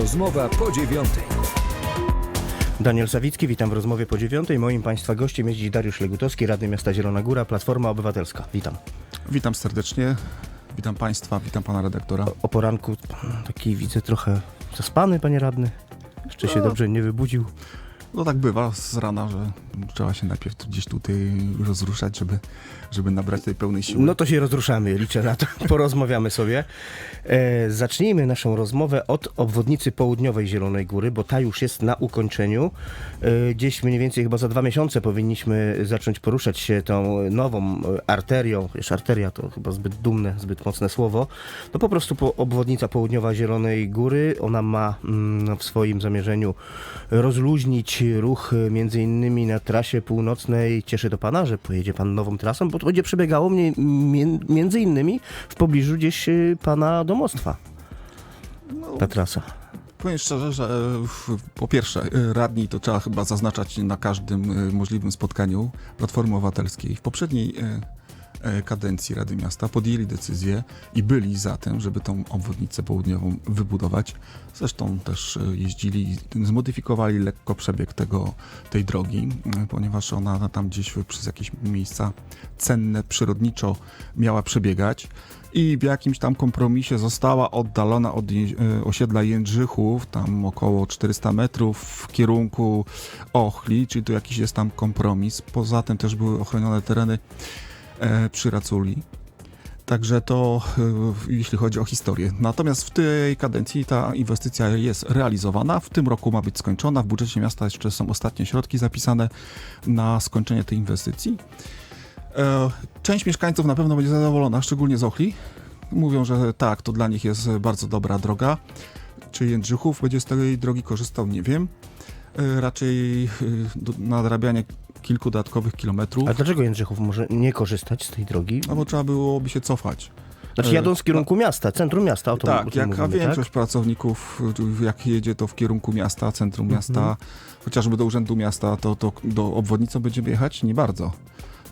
Rozmowa po dziewiątej. Daniel Sawicki, witam w rozmowie po dziewiątej. Moim Państwa gościem jest dziś Dariusz Legutowski, Radny Miasta Zielona Góra, Platforma Obywatelska. Witam. Witam serdecznie, witam Państwa, witam Pana redaktora. O poranku taki widzę trochę zaspany, Panie Radny. Jeszcze się No. dobrze nie wybudził. No tak bywa z rana, że trzeba się najpierw gdzieś tutaj rozruszać, żeby, żeby nabrać tej pełnej siły. No to się rozruszamy, liczę na to. Porozmawiamy sobie. E, zacznijmy naszą rozmowę od obwodnicy południowej Zielonej Góry, bo ta już jest na ukończeniu. E, gdzieś mniej więcej chyba za dwa miesiące powinniśmy zacząć poruszać się tą nową e, arterią. Wiesz, arteria to chyba zbyt dumne, zbyt mocne słowo. To po prostu po, obwodnica południowa Zielonej Góry. Ona ma mm, w swoim zamierzeniu rozluźnić ruch e, między innymi na trasie północnej. Cieszy to Pana, że pojedzie Pan nową trasą, bo to będzie przebiegało mnie, między innymi w pobliżu gdzieś e, Pana domostwa. No, Ta trasa. powiem szczerze, że e, po pierwsze, radni to trzeba chyba zaznaczać na każdym możliwym spotkaniu Platformy Obywatelskiej. W poprzedniej kadencji Rady Miasta podjęli decyzję i byli za tym, żeby tą obwodnicę południową wybudować. Zresztą też e, jeździli, zmodyfikowali lekko przebieg tego, tej drogi, e, ponieważ ona tam gdzieś przez jakieś miejsca cenne przyrodniczo miała przebiegać i w jakimś tam kompromisie została oddalona od e, osiedla Jędrzychów, tam około 400 metrów w kierunku Ochli, czyli tu jakiś jest tam kompromis. Poza tym też były ochronione tereny e, przy Raculi. Także to e, jeśli chodzi o historię. Natomiast w tej kadencji ta inwestycja jest realizowana. W tym roku ma być skończona. W budżecie miasta jeszcze są ostatnie środki zapisane na skończenie tej inwestycji. E, Część mieszkańców na pewno będzie zadowolona, szczególnie z Ochli. Mówią, że tak, to dla nich jest bardzo dobra droga. Czy Jędrzychów będzie z tej drogi korzystał, nie wiem. E, Raczej e, nadrabianie kilku dodatkowych kilometrów. A dlaczego Jędrzechów może nie korzystać z tej drogi? No bo trzeba byłoby się cofać. Znaczy e, jadą z kierunku miasta, centrum miasta, o to, tak, jak mówimy, a większość tak? pracowników, jak jedzie to w kierunku miasta, centrum Mhm. miasta, chociażby do urzędu miasta, to, to do obwodnicy będziemy jechać? Nie bardzo.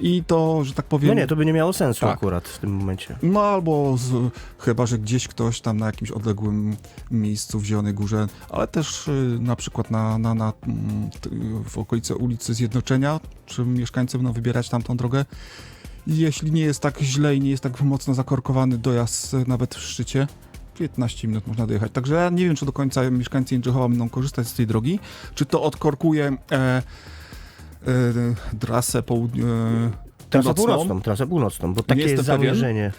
I to, że tak powiem... No nie, to by nie miało sensu Tak. akurat w tym momencie. No albo z, chyba, że gdzieś ktoś tam na jakimś odległym miejscu w Zielonej Górze, ale też y, na przykład na, na, na, mm, w okolicy ulicy Zjednoczenia, czy mieszkańcy będą wybierać tamtą drogę. Jeśli nie jest tak źle i nie jest tak mocno zakorkowany dojazd y, nawet w szczycie, 15 minut można dojechać. Także ja nie wiem, czy do końca mieszkańcy Jędrzychowa będą korzystać z tej drogi, czy to odkorkuje e, trasę południową. Trasę północną. trasę północną, bo takie jest zamierzenie.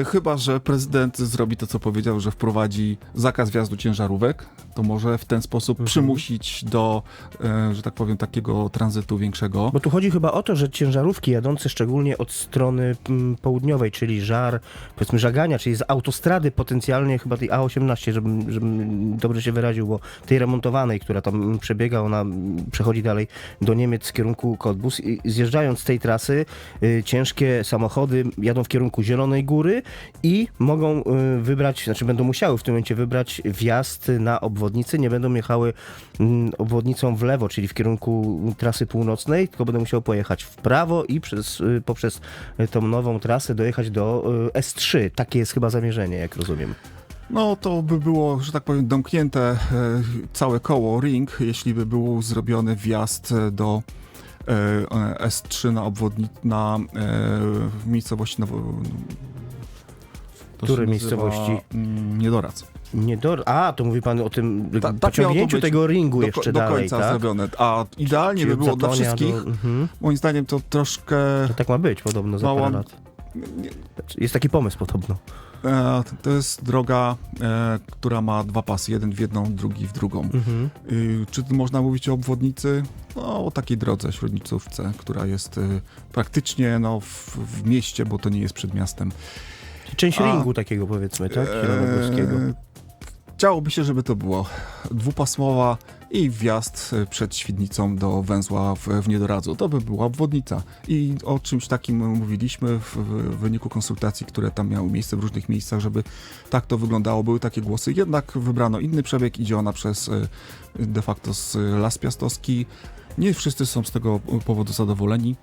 E, Chyba, że prezydent zrobi to, co powiedział, że wprowadzi zakaz wjazdu ciężarówek, to może w ten sposób Mhm. przymusić do, e, że tak powiem, takiego tranzytu większego. Bo tu chodzi chyba o to, że ciężarówki jadące szczególnie od strony mm, południowej, czyli żar, powiedzmy żagania, czyli z autostrady potencjalnie chyba tej A18, żebym, żebym dobrze się wyraził, bo tej remontowanej, która tam przebiega, ona przechodzi dalej do Niemiec z kierunku Cottbus i zjeżdżając z tej trasy y, ciężkie samochody jadą w kierunku Zielonej Góry i mogą y, wybrać, znaczy będą musiały w tym momencie wybrać wjazd na obwodnicę, nie będą jechały mm, obwodnicą w lewo, czyli w kierunku trasy północnej, tylko będą musiały pojechać w prawo i przez, y, poprzez y, tą nową trasę dojechać do y, S3. Takie jest chyba zamierzenie, jak rozumiem. No to by było, że tak powiem, domknięte e, całe koło, ring, jeśli by był zrobiony wjazd do e, S3 na obwodni na e, miejscowości Nowo... to nazywa, miejscowości? mm, Niedorac. Nie do... A, to mówi pan o tym Ta- tak miało pociągnięciu być tego ringu do, jeszcze do dalej, końca tak? zrobione. A idealnie Czyli by od było dla Zatonia wszystkich. Do... Mhm. Moim zdaniem to troszkę. To tak ma być podobno za Mała- parę lat. nie- Jest taki pomysł podobno. E, to jest droga, e, która ma dwa pasy, jeden w jedną, drugi w drugą. Mhm. Y, czy tu można mówić o obwodnicy? No, o takiej drodze średnicówce, która jest y, praktycznie no, w, w mieście, bo to nie jest przed miastem. Część A- ringu takiego powiedzmy, tak? Zielonogórskiego. E, Chciałoby się, żeby to było dwupasmowa i wjazd przed Świdnicą do węzła w, w Niedoradzu. To by była obwodnica. I o czymś takim mówiliśmy w, w wyniku konsultacji, które tam miały miejsce w różnych miejscach, żeby tak to wyglądało. Były takie głosy. Jednak wybrano inny przebieg. Idzie ona przez e, de facto z Las Piastowski. Nie wszyscy są z tego powodu zadowoleni.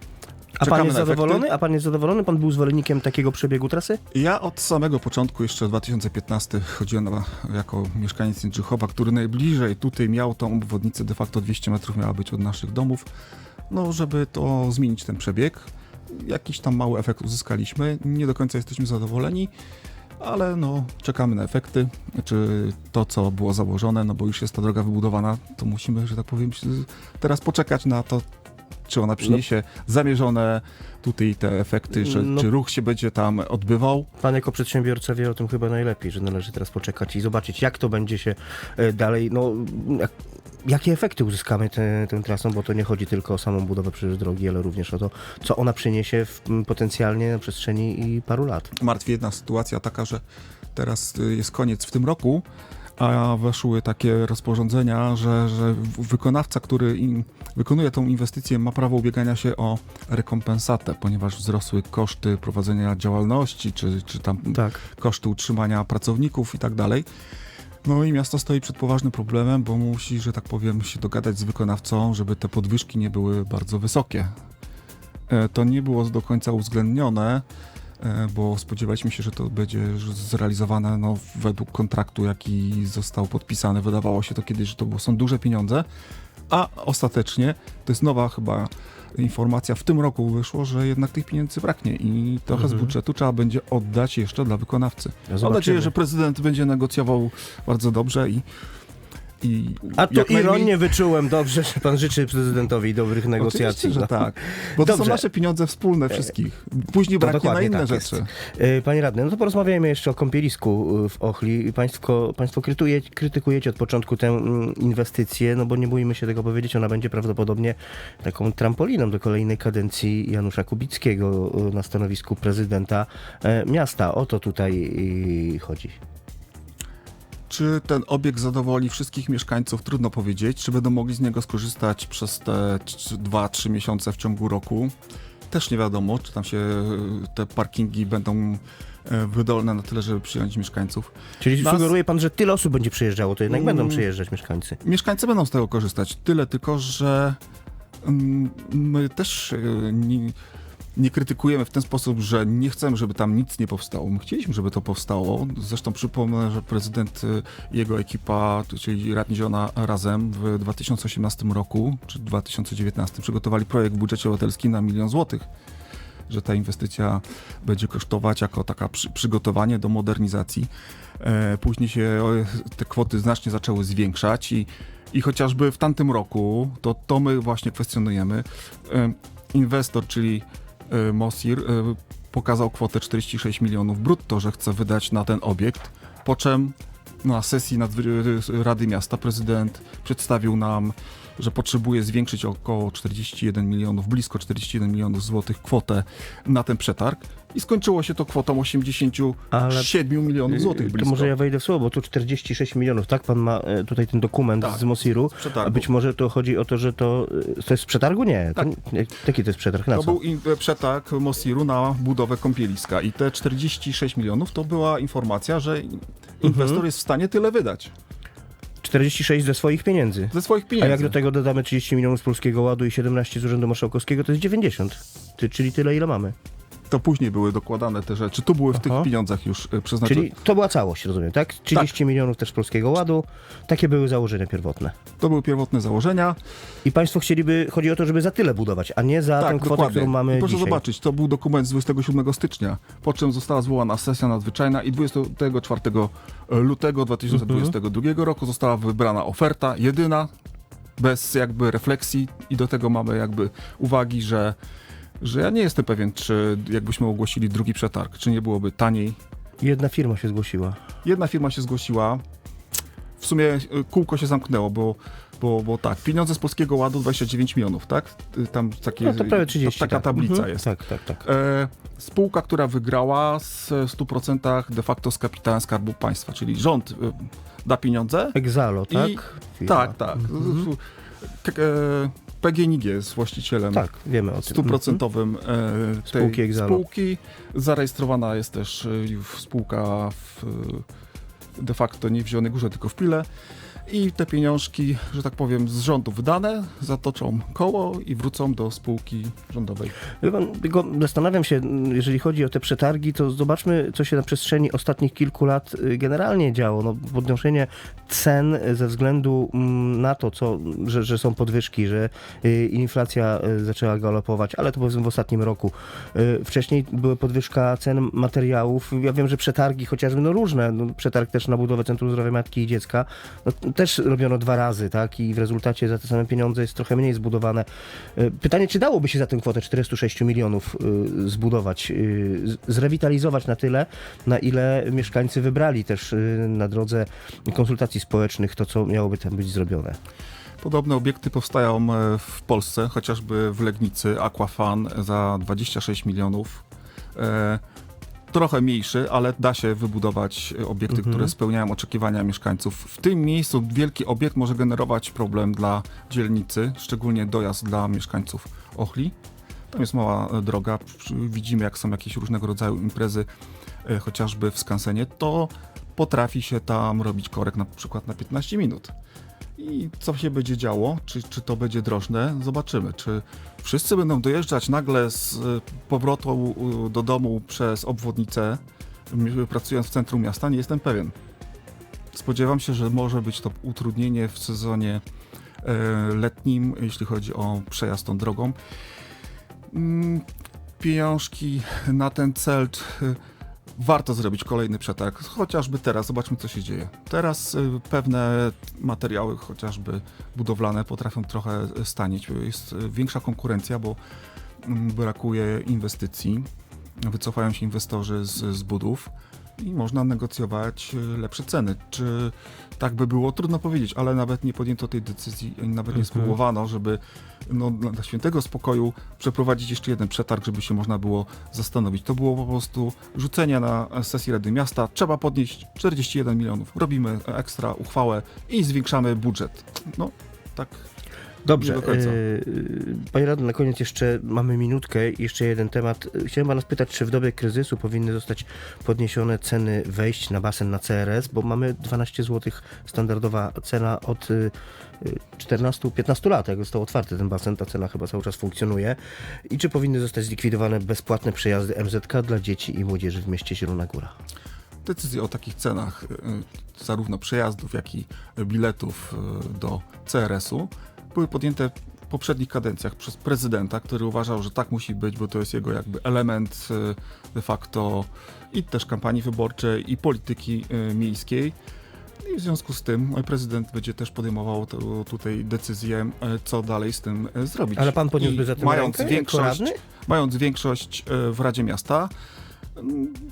A pan jest na efekty. zadowolony? A pan jest zadowolony? Pan był zwolennikiem takiego przebiegu trasy? Ja od samego początku, jeszcze 2015, chodziłem na, jako mieszkaniec Jędrzychowa, który najbliżej tutaj miał tą obwodnicę, de facto 200 metrów miała być od naszych domów, no żeby to zmienić ten przebieg. Jakiś tam mały efekt uzyskaliśmy, nie do końca jesteśmy zadowoleni, ale no czekamy na efekty, czy to, co było założone, no bo już jest ta droga wybudowana, to musimy, że tak powiem, teraz poczekać na to, czy ona przyniesie zamierzone tutaj te efekty, że, No. czy ruch się będzie tam odbywał. Pan jako przedsiębiorca wie o tym chyba najlepiej, że należy teraz poczekać i zobaczyć, jak to będzie się e, dalej, no, jak, jakie efekty uzyskamy tę tę trasą, bo to nie chodzi tylko o samą budowę przecież drogi, ale również o to, co ona przyniesie w, m, potencjalnie na przestrzeni i paru lat. Martwi jedna sytuacja taka, że teraz y, jest koniec w tym roku, a weszły takie rozporządzenia, że, że wykonawca, który in, wykonuje tą inwestycję, ma prawo ubiegania się o rekompensatę, ponieważ wzrosły koszty prowadzenia działalności, czy, czy tam Tak. koszty utrzymania pracowników i tak dalej. No i miasto stoi przed poważnym problemem, bo musi, że tak powiem, się dogadać z wykonawcą, żeby te podwyżki nie były bardzo wysokie. E, To nie było do końca uwzględnione, bo spodziewaliśmy się, że to będzie zrealizowane no, według kontraktu, jaki został podpisany. Wydawało się to kiedyś, że to było- są duże pieniądze, a ostatecznie to jest nowa chyba informacja w tym roku wyszło, że jednak tych pieniędzy braknie i trochę z Mhm. budżetu trzeba będzie oddać jeszcze dla wykonawcy. Mam Zobaczymy. nadzieję, że prezydent będzie negocjował bardzo dobrze i, i A tu najmniej- ironię wyczułem dobrze, że pan życzy prezydentowi dobrych negocjacji. Oczywiście, że no. tak. Bo to są nasze pieniądze wspólne wszystkich. Później to braknie na dokładnie inne tak rzeczy. jest. E, Panie radny, no to porozmawiajmy jeszcze o kąpielisku y, w Ochli. Państwo, państwo krytuje, krytykujecie od początku tę mm, inwestycję, no bo nie bójmy się tego powiedzieć, ona będzie prawdopodobnie taką trampoliną do kolejnej kadencji Janusza Kubickiego na stanowisku prezydenta e, miasta. O to tutaj chodzi. Czy ten obiekt zadowoli wszystkich mieszkańców? Trudno powiedzieć. Czy będą mogli z niego skorzystać przez te 2-3 miesiące w ciągu roku? Też nie wiadomo, czy tam się e, te parkingi będą e, wydolne na tyle, żeby przyjąć mieszkańców. Czyli Nas- sugeruje pan, że tyle osób będzie przyjeżdżało, to jednak Mm. będą przyjeżdżać mieszkańcy. Mieszkańcy będą z tego korzystać. Tyle tylko, że mm, my też e, nie, nie krytykujemy w ten sposób, że nie chcemy, żeby tam nic nie powstało. My chcieliśmy, żeby to powstało. Zresztą przypomnę, że prezydent i jego ekipa, czyli Radni Zielona razem w 2018 roku, czy 2019 przygotowali projekt w budżecie obywatelskim na milion złotych że ta inwestycja będzie kosztować jako taka przy, przygotowanie do modernizacji. E, później się te kwoty znacznie zaczęły zwiększać i, i chociażby w tamtym roku, to, to my właśnie kwestionujemy, e, inwestor, czyli Mosir, e, pokazał kwotę 46 milionów brutto, że chce wydać na ten obiekt, po czym na sesji nadzwy- Rady Miasta prezydent przedstawił nam, że potrzebuje zwiększyć około 41 milionów, blisko 41 milionów złotych kwotę na ten przetarg i skończyło się to kwotą 87 milionów złotych To blisko. może ja wejdę w słowo, bo tu 46 milionów, tak? Pan ma e, tutaj ten dokument Tak, z Mosiru. z przetargu. A być może to chodzi o to, że to. e, To jest z przetargu? Nie. Tak. To, nie jaki to jest przetarg? Na To co? był in- przetarg Mosiru na budowę kąpieliska i te 46 milionów to była informacja, że inwestor Mhm. jest w stanie tyle wydać 46 ze swoich pieniędzy. ze swoich A pieniędzy. jak do tego dodamy 30 milionów z Polskiego Ładu i 17 z Urzędu Marszałkowskiego, to jest 90. Ty, czyli tyle, ile mamy. To później były dokładane te rzeczy. Tu były w tych Aha. pieniądzach już e, przeznaczone. Czyli to była całość, rozumiem, tak? 30 milionów też Polskiego Ładu. Takie były założenia pierwotne. To były pierwotne założenia. I Państwo chcieliby, chodzi o to, żeby za tyle budować, a nie za tę kwotę, którą mamy I proszę dzisiaj. zobaczyć, to był dokument z 27 stycznia, po czym została zwołana sesja nadzwyczajna i 24 lutego 2022 Mhm. roku została wybrana oferta, jedyna, bez jakby refleksji i do tego mamy jakby uwagi, że, że ja nie jestem pewien, czy jakbyśmy ogłosili drugi przetarg, czy nie byłoby taniej. Jedna firma się zgłosiła. Jedna firma się zgłosiła, w sumie y, kółko się zamknęło, bo bo, bo tak, pieniądze z Polskiego Ładu 29 milionów, tak? Y, Tam takie, No to prawie 30. taka tak. tablica Mhm. jest. Tak, tak, tak. E, spółka, która wygrała z 100% de facto z kapitałem Skarbu Państwa, czyli rząd e, da pieniądze. Exalo, tak? I- Firma. Tak, tak. K- e, PGNiG jest właścicielem Tak, wiemy o tym. Mhm. stuprocentowym e, tej Spółki spółki. Zarejestrowana jest też e, spółka w, de facto nie w Zielonej Górze, tylko w Pile. i te pieniążki, że tak powiem, z rządu wydane, zatoczą koło i wrócą do spółki rządowej. Pan, Tylko zastanawiam się, jeżeli chodzi o te przetargi, to zobaczmy, co się na przestrzeni ostatnich kilku lat y, generalnie działo. No, podnoszenie cen ze względu mm, na to, co, że, że są podwyżki, że y, inflacja y, zaczęła galopować, ale to powiedzmy w ostatnim roku. Wcześniej była podwyżka cen materiałów. Ja wiem, że przetargi chociażby no różne, no, przetarg też na budowę Centrum Zdrowia Matki i Dziecka, no, też robiono dwa razy, tak? I w rezultacie za te same pieniądze jest trochę mniej zbudowane. Y, Pytanie, czy dałoby się za tę kwotę 406 milionów y, zbudować, z- zrewitalizować na tyle, na ile mieszkańcy wybrali też na drodze konsultacji społecznych to, co miałoby tam być zrobione. Podobne obiekty powstają e, w Polsce, chociażby w Legnicy, Aquafan za 26 milionów. Trochę mniejszy, ale da się wybudować e, obiekty, Mhm. które spełniają oczekiwania mieszkańców. W tym miejscu wielki obiekt może generować problem dla dzielnicy, szczególnie dojazd dla mieszkańców Ochli. Tam jest mała e, droga, widzimy jak są jakieś różnego rodzaju imprezy, e, chociażby w Skansenie, to potrafi się tam robić korek na przykład na 15 minut. I co się będzie działo? Czy, czy to będzie drożne? Zobaczymy. Czy wszyscy będą dojeżdżać nagle z y, powrotu y, do domu przez obwodnicę, pracując w centrum miasta? Nie jestem pewien. Spodziewam się, że może być to utrudnienie w sezonie e, letnim, jeśli chodzi o przejazd tą drogą. Mm, Pieniążki na ten cel. Y, Warto zrobić kolejny przetarg, chociażby teraz, zobaczmy co się dzieje. Teraz y, pewne materiały, chociażby budowlane, potrafią trochę stanieć. Jest y, większa konkurencja, bo mm, brakuje inwestycji, wycofają się inwestorzy z, z budów i można negocjować y, lepsze ceny. Czy tak by było? Trudno powiedzieć, ale nawet nie podjęto tej decyzji, ani nawet nie Mhm. spróbowano, żeby no, dla dla świętego spokoju przeprowadzić jeszcze jeden przetarg, żeby się można było zastanowić. To było po prostu rzucenie na sesji Rady Miasta. Trzeba podnieść 41 milionów. Robimy ekstra uchwałę i zwiększamy budżet. No, tak. Dobrze. Nie do końca. e, e, Panie radny, na koniec jeszcze mamy minutkę. Jeszcze jeden temat. E, Chciałem pana spytać, czy w dobie kryzysu powinny zostać podniesione ceny wejść na basen na CRS, bo mamy 12 zł standardowa cena od e, 14-15 lat, jak został otwarty ten basen, ta cena chyba cały czas funkcjonuje. I czy powinny zostać zlikwidowane bezpłatne przejazdy MZK dla dzieci i młodzieży w mieście Zielona Góra? Decyzje o takich cenach, zarówno przejazdów, jak i biletów do CRS-u, były podjęte w poprzednich kadencjach przez prezydenta, który uważał, że tak musi być, bo to jest jego jakby element y, de facto i też kampanii wyborczej, i polityki y, miejskiej. I w związku z tym prezydent będzie też podejmował to, tutaj decyzję, y, co dalej z tym zrobić. Ale pan podniósłby I za tym mając rękę większość, mając większość e, w Radzie Miasta,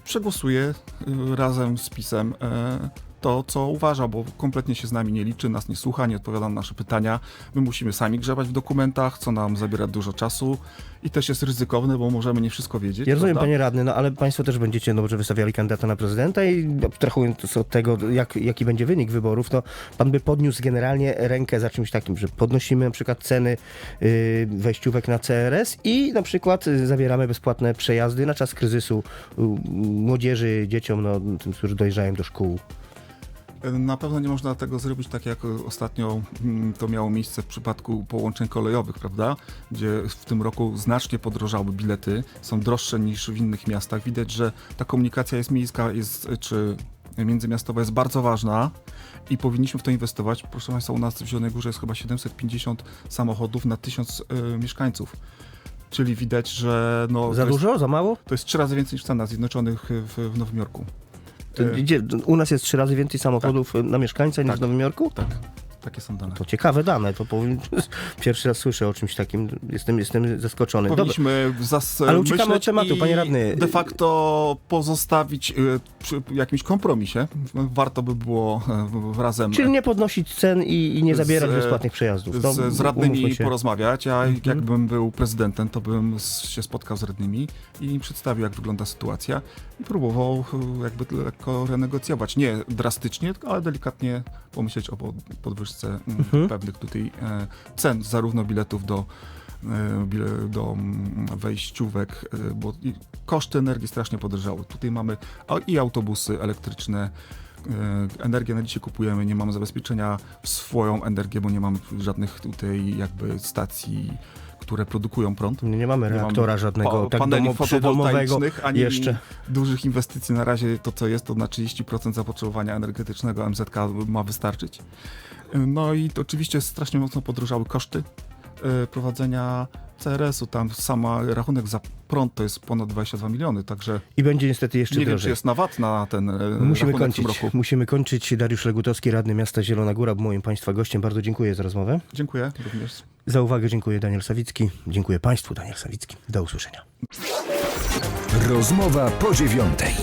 przegłosuje e, razem z PiSem e, to, co uważa, bo kompletnie się z nami nie liczy, nas nie słucha, nie odpowiada na nasze pytania. My musimy sami grzebać w dokumentach, co nam zabiera dużo czasu i też jest ryzykowne, bo możemy nie wszystko wiedzieć. Ja rozumiem, prawda? panie radny, no ale państwo też będziecie dobrze wystawiali kandydata na prezydenta i abstrahując od tego, jak, jaki będzie wynik wyborów, to pan by podniósł generalnie rękę za czymś takim, że podnosimy na przykład ceny y, wejściówek na CRS i na przykład y, zabieramy bezpłatne przejazdy na czas kryzysu y, młodzieży, dzieciom, no, tym, którzy dojeżdżają do szkół. Na pewno nie można tego zrobić tak, jak ostatnio mm, to miało miejsce w przypadku połączeń kolejowych, prawda? Gdzie w tym roku znacznie podrożały bilety, są droższe niż w innych miastach. Widać, że ta komunikacja jest miejska, jest, czy międzymiastowa jest bardzo ważna i powinniśmy w to inwestować. Proszę Państwa, u nas w Zielonej Górze jest chyba 750 samochodów na 1000 y, mieszkańców. Czyli widać, że no, Za to, jest, dużo? Za mało? to jest trzy razy więcej niż w Stanach Zjednoczonych w, w Nowym Jorku. Gdzie, u nas jest trzy razy więcej samochodów na mieszkańca niż Tak. w Nowym Jorku? tak, takie są dane. To ciekawe dane, to powiem, pierwszy raz słyszę o czymś takim, jestem, jestem zaskoczony. Powinniśmy zas- Ale uciekamy od tematu, panie radny. De facto pozostawić y, przy jakimś kompromisie. Warto by było y, razem Czyli nie podnosić cen i, i nie Z- zabierać bezpłatnych przejazdów. No, z, z radnymi porozmawiać. Ja Mhm. jakbym był prezydentem, to bym się spotkał z radnymi i im przedstawił, jak wygląda sytuacja i próbował y, jakby lekko renegocjować. Nie drastycznie, ale delikatnie pomyśleć o pod- podwyżce mm, Mhm. pewnych tutaj e, cen, zarówno biletów do e, do mm, wejściówek, e, bo koszty energii strasznie podrożały. Tutaj mamy i autobusy elektryczne, Energię na dzisiaj kupujemy, nie mamy zabezpieczenia w swoją energię, bo nie mamy żadnych tutaj jakby stacji, które produkują prąd. Nie, nie mamy Nie mamy reaktora żadnego pa- tak paneli domo, fotowoltaicznych, ani jeszcze. dużych inwestycji na razie to, co jest, to na 30% zapotrzebowania energetycznego MZK ma wystarczyć. No i to oczywiście strasznie mocno podróżały koszty e, prowadzenia CRS-u. Tam sama rachunek za prąd to jest ponad 22 miliony, także I będzie niestety jeszcze nie wiem, czy drożej. jest na VAT na ten e, Musimy rachunek w tym kończyć. roku. Musimy kończyć. Dariusz Legutowski, radny miasta Zielona Góra, był moim Państwa gościem. Bardzo dziękuję za rozmowę. Dziękuję również. Za uwagę dziękuję Daniel Sawicki. Dziękuję Państwu, Daniel Sawicki. Do usłyszenia. Rozmowa po dziewiątej.